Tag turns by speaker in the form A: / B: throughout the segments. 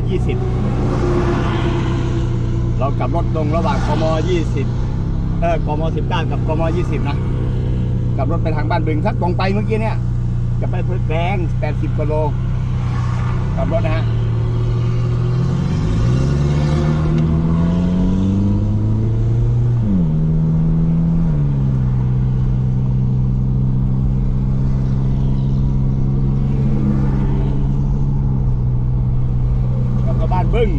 A: 20 เรากลับรถตรงระหว่างกม 20 เออกม 19 กับกม 20 นะกลับรถไปทางบ้านบึงถ้าตรงไปเมื่อกี้เนี่ย จะไปเพื่อแกลง80กิโลกลับรถนะฮะ กลั บมาบ้านบึ้ง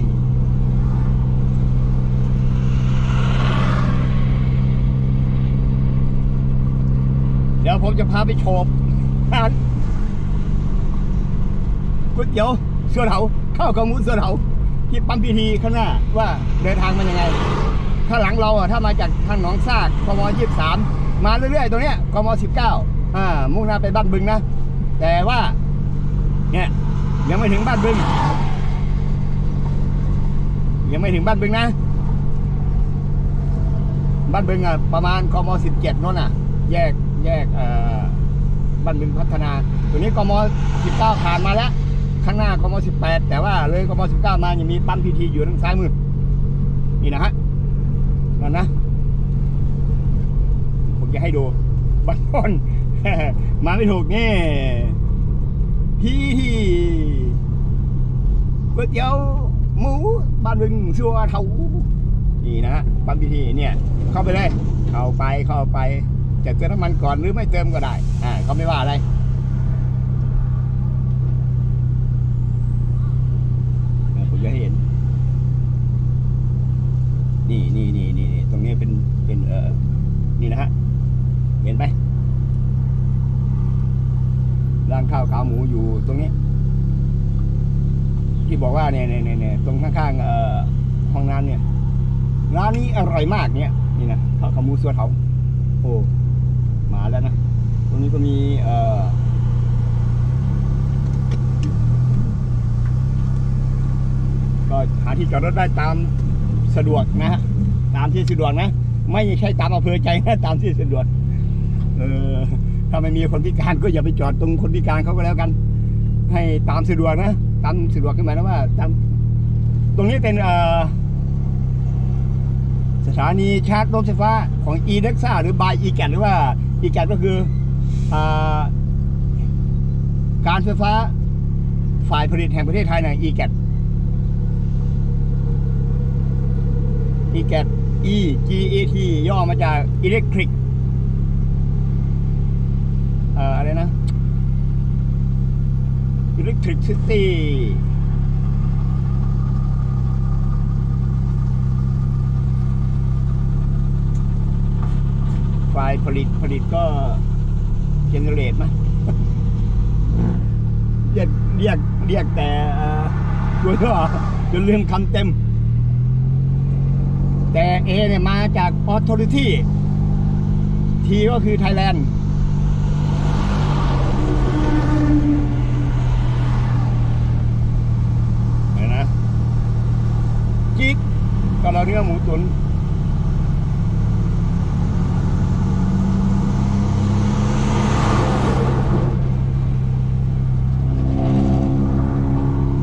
A: เดี๋ยวผมจะพาไปโชบร้านก๋วยเตี๋ยวเสือเถาข้าวกับหมูเสือเถาที่ปั๊มพีทีข้างหน้าว่าเดินทางมันยังไงถ้าหลังเราอะถ้ามาจากทางหนองซากกมยี่สามมาเรื่อยๆ ตรงเนี้ยกมสิบเก้าอ่ามุ่งหน้าไปบ้านบึงนะ แต่ว่าเนี่ยยังไม่ถึงบ้านบึง ยังไม่ถึงบ้านบึงนะ บ้านบึงอะประมาณกมสิบเจ็ดนั่นน่ะ แยกแยกเอ่อบ้านบึงพัฒนาตัวนี้กมสิบเก้าผ่านมาแล้ว ข้างหน้ากมสิบแปดแต่ว่าเลยกมสิบเก้ามายังมีปั๊มพีทีอยู่ทางซ้ายมือ นี่นะฮะนั่นนะ ผมจะให้ดูบ้านบอนมาไม่ถูกนี่พี่ก๋วยเตี๋ยว หมูบ้านบึงชัวเทานี่นะฮะปั๊มพีทีเนี่ย เข้าไปเลยเข้าไปเข้าไปจะเติมน้ำมันก่อนหรือไม่เติมก็ได้ อ่าเขาไม่ว่าอะไรผมจะให้เห็น นี่นี่นี่นี่นี่ตรงนี้เป็นเป็นเออนี่นะฮะ เห็นไหมร้านข้าวขาหมูอยู่ตรงนี้ ที่บอกว่าเนี่ยเนี่ยเนี่ยตรงข้างๆเอ่อห้องน้ำเนี่ยร้านนี้อร่อยมากเนี่ยนี่นะข้าวขามูสัวเถาโอ้มาแล้วนะตรงนี้ก็มีเอ่อก็หาที่จอดรถได้ตามสะดวกนะฮะตามที่สะดวกนะ ไม่ใช่ตามอำเภอใจนะตามที่สะดวกเออถ้าไม่มีคนพิการก็อย่าไปจอดตรงคนพิการเขาก็แล้วกัน ให้ตามสะดวกนะ ตามสะดวกขึ้นหมานะว่าตามตรงนี้เป็นสถานีชาร์จรถไฟฟ้าของ e d e x a หรือบาย e g a t หรือว่า e g a t ก็คืออการไฟฟ้าฝ่ายผลิตแห่งประเทศไทยนะ e g a t e g a t e g a t ย่อมาจาก electric ออะไรนะ electricity ฝ่ายผลิตผลิตก็ generate มั้ยเรียกเรียกเรียกแต่เอ่อตัวย่อจนลืมคำเต็ม แต่ A เนี่ยมาจาก Authority T ก็คือ Thailand เห็นนะ จิ๊กก็เราเนื้อหมูตุน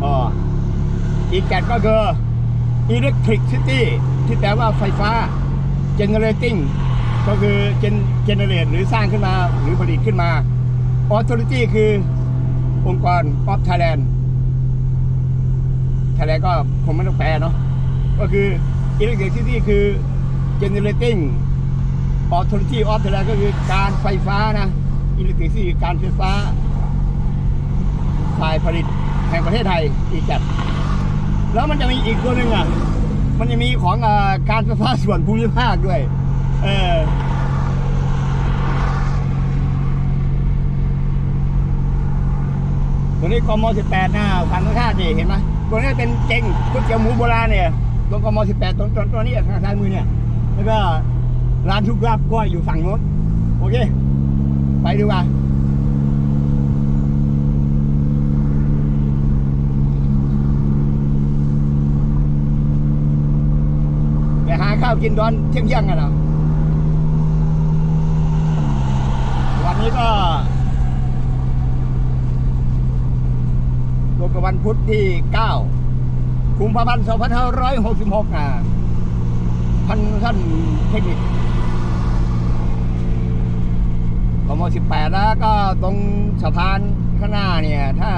A: อ๋ออีกแกนก็คือ electricity ที่แปลว่าไฟฟ้า generating ก็คือ gen generate หรือสร้างขึ้นมาหรือผลิตขึ้นมา authority คือองค์กร of Thailand Thailand ก็คงไม่ต้องแปลเนาะ ก็คือ electricity คือ generating authority of Thailand ก็คือการไฟฟ้านะ electricity การไฟฟ้าฝ่ายผลิตแห่งประเทศไทยอีกจัด แล้วมันจะมีอีกตัวหนึ่งอะ มันจะมีของอการไฟฟ้าส่วนภูมิภาคด้วย เออตัวนี้กม 18นะฝั่งตรงข้าจีเห็นไหมตัวนี้เป็นเจงก๋วยเตี๋ยวหมูโบราณเนี่ย ตรงกม18ตรงตรงตัวนี้ทางซ้ายมือเนี่ย แล้วก็ร้านทุกลาบก้อยอยู่ฝั่งโน้นโอเค ไปดูว่าไปหาข้าวกินตอนเที่ยงเที่ยงกันเหรอวันนี้ก็ตรงกับวันพุธที่9กุ มภาพันธ์2566อะท่านท่านเทคนิคกม18 แล้วก็ตรงสะพานข้างหน้าเนี่ย ถ้า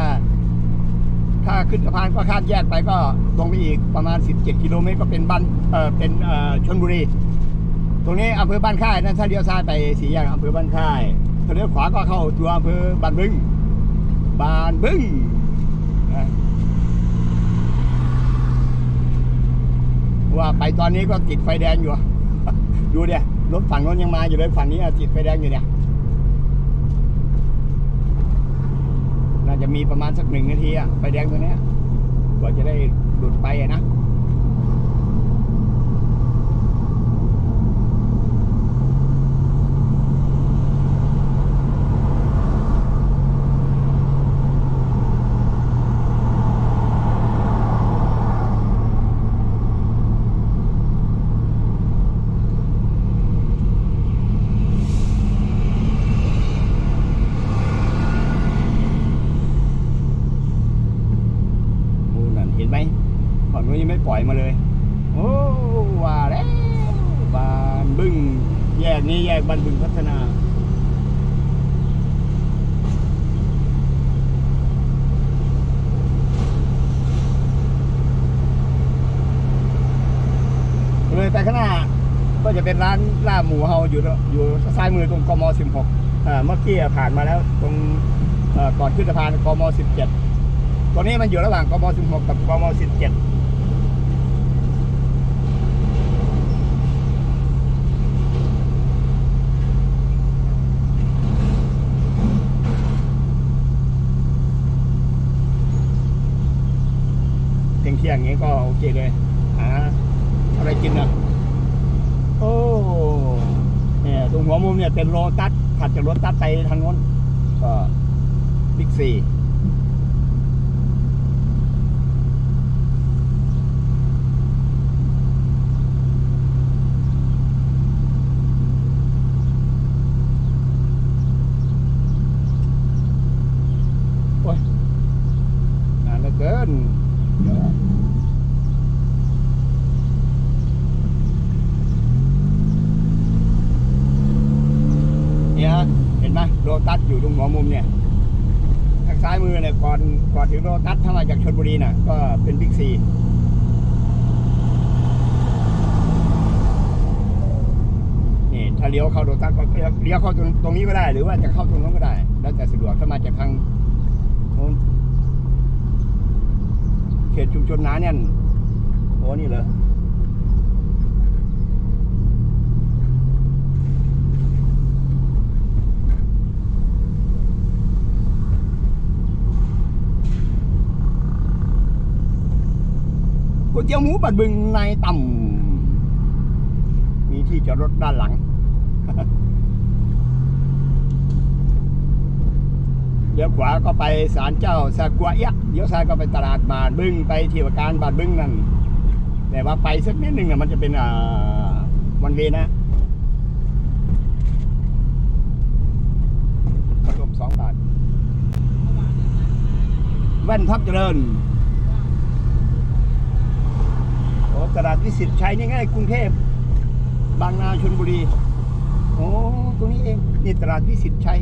A: ถ้าขึ้นสะพานก็ข้ามแยกไปก็ตรงไปอีกประมาณ 17 กิโลเมตรก็เป็นบ้านเออเป็นเอ่อชนบุรี ตรงนี้อำเภอบ้านค่ายนะถ้าเลี้ยวซ้ายไปสี่แยกอำเภอบ้านค่ายถ้าเลี้ยวขวาก็เข้าตัวอำเภอบ้านบึงบ้านบึงนะ ว่าไปตอนนี้ก็ติดไฟแดงอยู่ ดูเดี๋ยรถฝั่งนู้นยังมาอยู่เลยฝั่งนี้อะติดไฟแดงอยู่เนี่ย น่าจะมีประมาณสักหนึ่งนาทีอะไฟแดงตัวเนี้ยกว่าจะได้หลุดไปอะนะ โอ้นั่นเห็นไหมฝั่งนู้นยังไมาเลย โอ้ว่าแล้วบานบึ้งแยกนี้แยกบ้านบึงพัฒนาเลยไปข้างหน้าก็จะเป็นร้านลาบหมูเฮาอยู่อยู่ซ้ายมือตรงกม 16อ่าเมื่อกี้ผ่านมาแล้วตรงก่อนขึ้นสะพานกม 17 ตอนนี้มันอยู่ระหว่างกม 16 กับกม 17 เที่ยงเที่ยงๆ อย่างนี้ก็โอเคเลยหาอะไรกินอะโอ้เนี่ยตรงหัวมุมเนี่ยเป็นโรตัสถัดจากรถตัสไปทางโน้นก็บิ๊กซีโอ้ยนานเหลือเกินเดี๋ยว เนี่ยฮะเห็นไหมโรตัส อยู่ตรงหัวมุมเนี่ยทางซ้ายมือเนี่ยก่อนก่อนถึงโรตัสถ้ามาจากชลบุรีน่ะ ก็เป็นบิ๊กซีนี่ถ้าเลี้ยวเข้าโรตัสก็เลี้ยวเลี้ยวเข้าตรงตรงนี้ก็ได้ หรือว่าจะเข้าตรงนู้นก็ได้ แล้วแต่สะดวกถ้ามาจากทางโน้นเขตชุมชนหนาเนี่ยโอ้นี่เหรอ ก๋วยเตี๋ยวหมูบัดบึงในต่ำมีที่จอดรถด้านหลังเลี้ยวขวาก็ไปศาลเจ้าสากวะยะเลี้ยวซ้ายก็ไปตลาดบาดบึงไปที่วการบาดบึงนั่น แต่ว่าไปสักนิดหนึ่งน่ะมันจะเป็นอวันเวนะพัดลมสองบาทแว่นทับเจริญ โอ้ ตลาดวิสิตชัยนี่ไงกรุงเทพบางนาชนบุรี โอ้ตรงนี้เองนี่ตลาดวิสิตชัย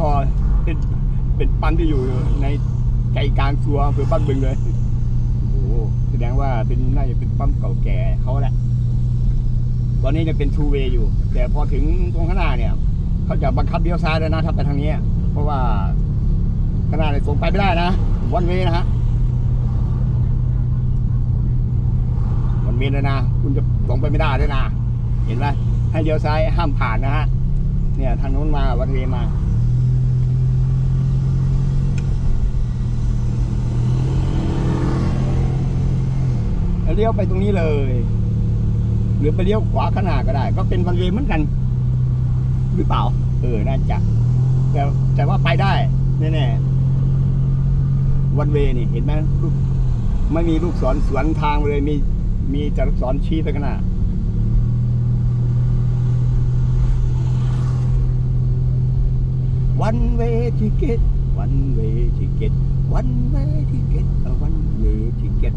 A: ปั๊มปตทเป็นเป็นปั๊มที่อยู่ในใจกลางตัวอำเภอบ้านบึงเลยโอ้โหแสดงว่าเป็นน่าจะเป็นปั๊มเก่าแก่เขาแหละตอนนี้จะเป็นทูเวย์อยู่ แต่พอถึงตรงข้างหน้าเนี่ยเขาจะบังคับเลี้ยวซ้ายแล้วนะถ้าไปทางนี้เพราะว่าข้างหน้าเนี่ยส่งไปไม่ได้นะวันเวนะฮะวันเวย์เลยนะคุณจะส่งไปไม่ได้ด้วยนะเห็นไหมให้เลี้ยวซ้ายห้ามผ่านนะฮะเนี่ยทางนู้นมาวันเวมา แล้ว เลี้ยวไปตรงนี้เลย หรือไปเลี้ยวขวาขนาดก็ได้ ก็เป็นวันเวเหมือนกัน หรือเปล่า เออ น่าจะ แต่แต่ว่าไปได้แน่ๆวันเวนี่เห็นไหมลูกไม่มีลูกศรสวนทางเลย มีมีแต่ลูกศรชี้ไปข้างหน้าวันเวทิเกตวันเวทิเกตวันเวทิเกตวันเวทิเกต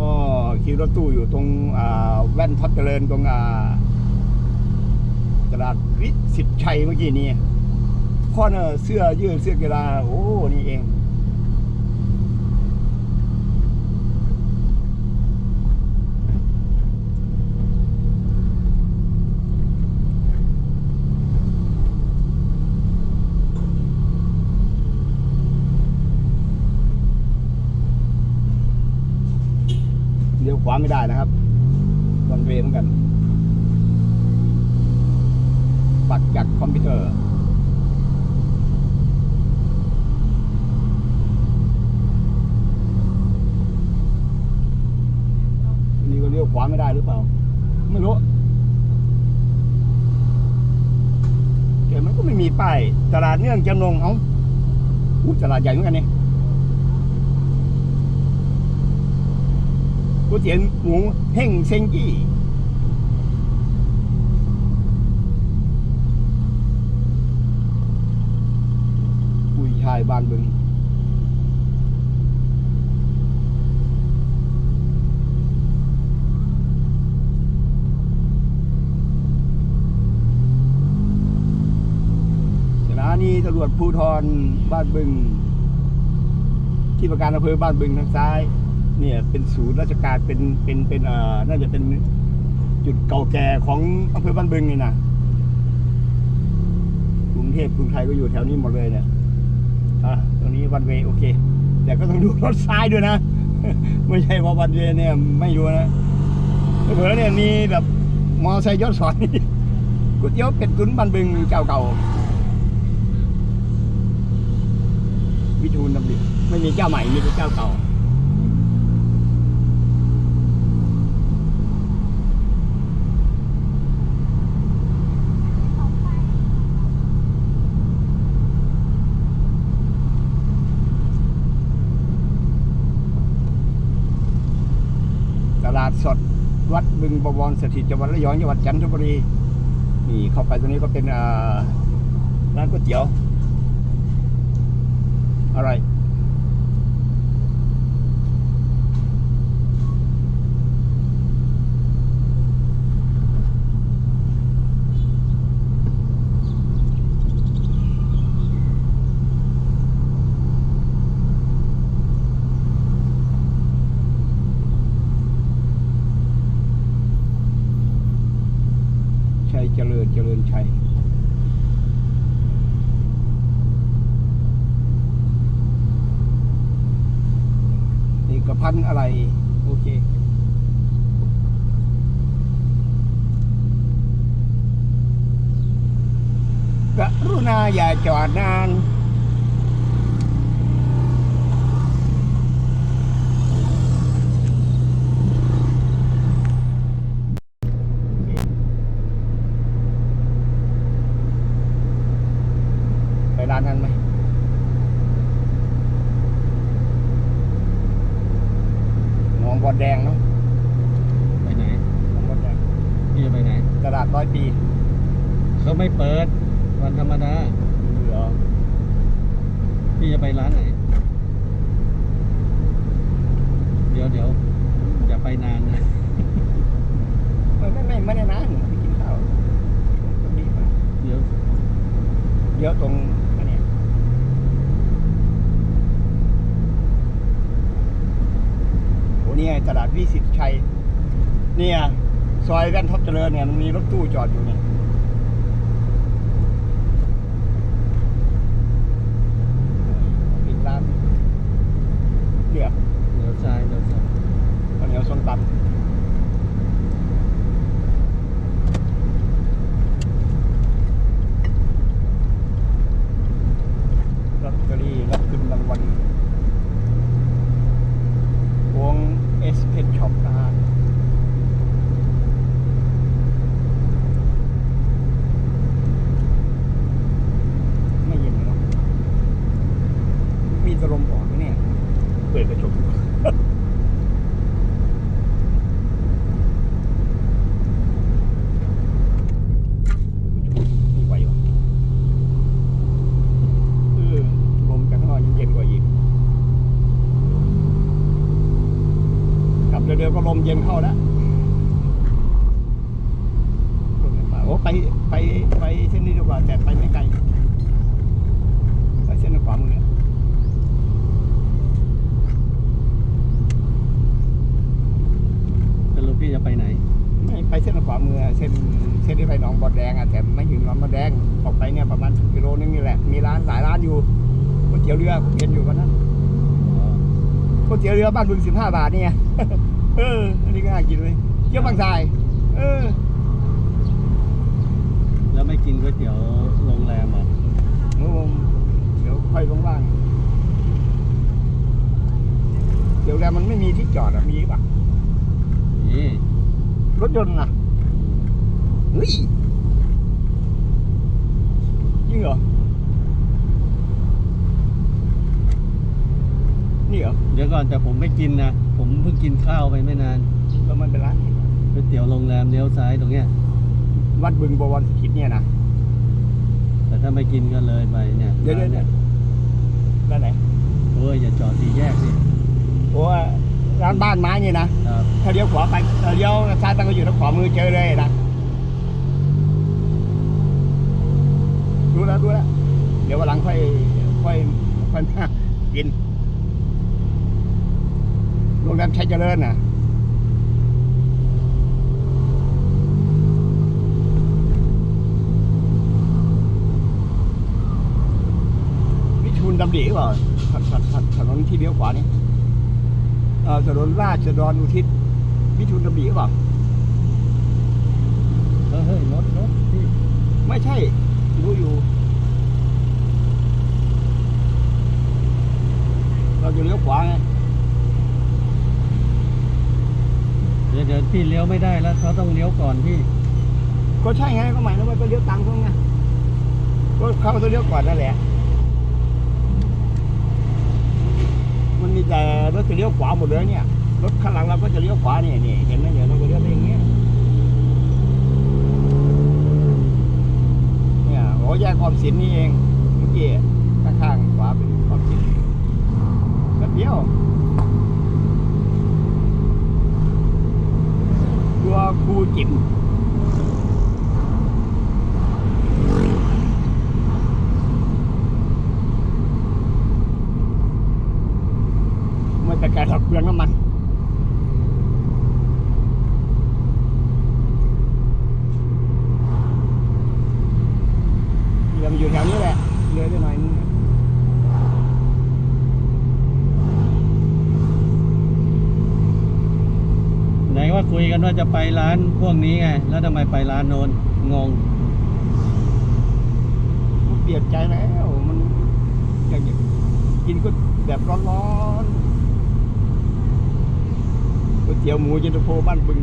A: ก็ขี่รถตู้อยู่ตรงแว่นทับเจริญตรงตลาดวิสิตชัยเมื่อกี้นี้ข้อเนอเสื้อยืดเสื้อกีฬาโอ้นี่เอง วาไม่ได้นะครับวันเวเหมือนกัน ปักจากคอมพิวเตอร์นี่ก็เลี้ยวขวาไม่ได้หรือเปล่า ไม่รู้แต่มันก็ไม่มีป้ายตลาดเนื่องจำนงเอาอู้ตลาดใหญ่เหมือนกันนี่ ก๋วยเตี๋ยวหมูเฮ่งเซงกี้กุยชายบ้านบึงสถานีตำรวจภูธรบ้านบึง ที่ประการอำเภอบ้านบึงทางซ้าย เนี่ยเป็นศูนย์ราชการเป็นเป็นเป็นเอ่อน่าจะเป็นจุดเก่าแก่ของอำเภอบ้านบึงนี่นะกรุงเทพกรุงไทยก็อยู่แถวนี้หมดเลยเนี่ยอะตรงนี้วันเวโอเค แต่ก็ต้องดูรถซ้ายด้วยนะ ไม่ใช่ว่าวันเวเนี่ยไม่ดูนะเผื่อเนี่ยมีแบบมอไซค์ยอดสอนก๋วยเตี๋ยวเป็ดตุ๋นบ้านบึงเจ้าเก่าวิทูลดำริไม่มีเจ้าใหม่มีแต่เจ้าเก่า สดวัดบึงบวรสถิตจังหวัดระยองจังหวัดจันทบุรีนี่เข้าไปตรงนี้ก็เป็นร้านก๋วยเตี๋ยวอะไรชัยเจริญเจริญชัย เอกพันธ์อะไร โอเค กรุณาอย่า จอดนานไปร้านนั้นไหมหนองบอดแดงเนาะ
B: ไปไหน
A: หนองบอดแดง
B: พี่จะไปไหน
A: ตลาดร้อยปี
B: เขาไม่เปิด วันธรรมดา
A: เหรอ
B: พี่จะไปร้านไหน เดี๋ยวเดี๋ยวอย่าไปนานนะ
A: ไม่ไม่ไม่ไม่ได้นานไปกินข้าวต้องรีบมา
B: เดี๋ยว
A: เดี๋ยวตรงอันเนี้ยโอ้นี่ไงตลาดวิสิตชัย เนี่ย ซอยแว่นท็อปเจริญเนี่ยมันมีรถตู้จอดอยู่เนี่ยปิดร้านเดี๋ยว
B: เดี๋ยวซ้ายเดี๋ยวซ้าย
A: ข้าวเหนียวส้มตำลอตเตอรี่รับขึ้นรางวัลวงเอสเพชช็อปนะฮะ เย็นเข้าแล้วโอ้ไปไปไปเส้นนี้ดีกว่าแต่ไปไม่ไกลไปเส้นขวามือเนี่ย
B: สรุปพี่จะไปไหน
A: ไม่ไปเส้นขวามือเส้นเส้นที่ไปหนองบอดแดงอะแต่ไม่ถึงหนองบอดแดงออกไปเนี่ยประมาณ10กิโลนึงนี่แหละมีร้านหลายร้านอยู่ก๋วยเตี๋ยวเรือผมเห็นอยู่วันนั้น
B: อ๋อ
A: ก๋วยเตี๋ยวเรือบ้านบึงสิบห้าบาทนี่ไง เออ อันนี้ก็น่ากินเลยเกี๊ยวบางทราย เออ
B: แล้วไม่กินก๋วยเตี๋ยวโรงแรมเหรอะ
A: เดี๋ยวผมเดี๋ยวค่อยว่างๆเดี๋ยวแรมมันไม่มีที่จอดอะมีปะ
B: นี่
A: รถยนต์น่ะเฮ้ยจริงเหรอ นี่เหรอ
B: เดี๋ยวก่อนแต่ผมไม่กินนะ ผมเพิ่งกินข้าวไปไม่นาน
A: แล้วมันเป็นร้าน
B: ก๋วยเตี๋ยวโรงแรมเลี้ยวซ้ายตรงเนี้ย
A: วัดบึงบวรสถิตเนี่ยนะ
B: แต่ถ้าไม่กินก็เลยไปเนี่ย
A: เดี๋ยวเดี๋ยว
B: ร้านเนี่ย
A: ร้านไหน
B: โอ้ยอย่าจอดสี่แยกสิ
A: โอ้ร้านบ้านไม้เนี่ยนะ
B: ครับ
A: ถ้าเลี้ยวขวาไปถ้าเลี้ยวซ้ายไปก็อยู่ทางขวามือเจอเลยนะรู้แล้วรู้แล้ว เดี๋ยววันหลังค่อยค่อยค่อยมากินโรงแรมชัยเจริญน่ะวิทูลดำริหรือเปล่าถถถถนนที่เลี้ยวขวานี่เอ่อถนนราชดรอุทิศวิทูลดำริหรือเปล่า
B: เออเฮ้ยรถรถพี่
A: ไม่ใช่ รู้อยู่ เราจะเลี้ยวขวาไง
B: เดี๋ยวเดี๋ยว พี่เลี้ยวไม่ได้แล้วเขาต้องเลี้ยวก่อนพี่
A: ก็ใช่ไงก็หมายถึงว่าก็เลี้ยวตามเขาไงก็เขาต้องเลี้ยวก่อนนั่นแหละ มันมีแต่รถจะเลี้ยวขวาหมดเลยเนี่ย รถข้างหลังเราก็จะเลี้ยวขวาเนี่ยนี่เห็นไหมเนี่ยเราก็เลี้ยวไปอย่างเงี้ยเนี่ยโอ้แยกออมสินนี่เองเมื่อกี้ข้างๆขวาเป็นออมสินแป๊บเดียว ตัวครูจิ๋มไม่แต่แกะถักเปลืองน้ำมัน เรือมันอยู่แถวนี้แหละเรือได้หน่อยนึง
B: ไหนว่าคุยกันว่า จะไปร้านพวกนี้ไง แล้วทำไมไปร้านโน้นงง
A: มันเปลี่ยนใจแล้วมันอยากกินก็แบบร้อนๆก๋วยเตี๋ยวหมูเย็นตาโฟบ้านบึง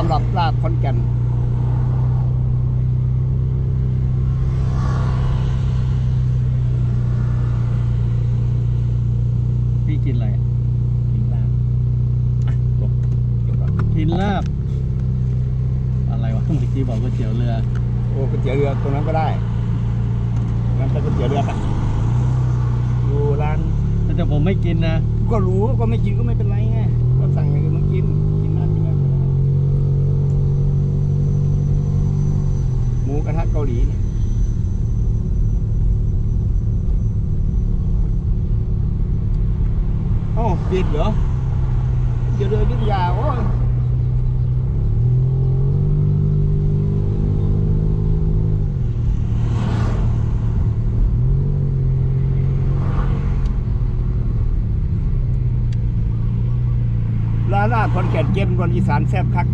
A: สำหรับลาบคอนแก่น หลีเนี่
B: ย
A: โอ้ปิดเหรอเดือดยุ่งยาโอ้ลาลาคนแก่นเย็นบนอีสานแซ่บคัก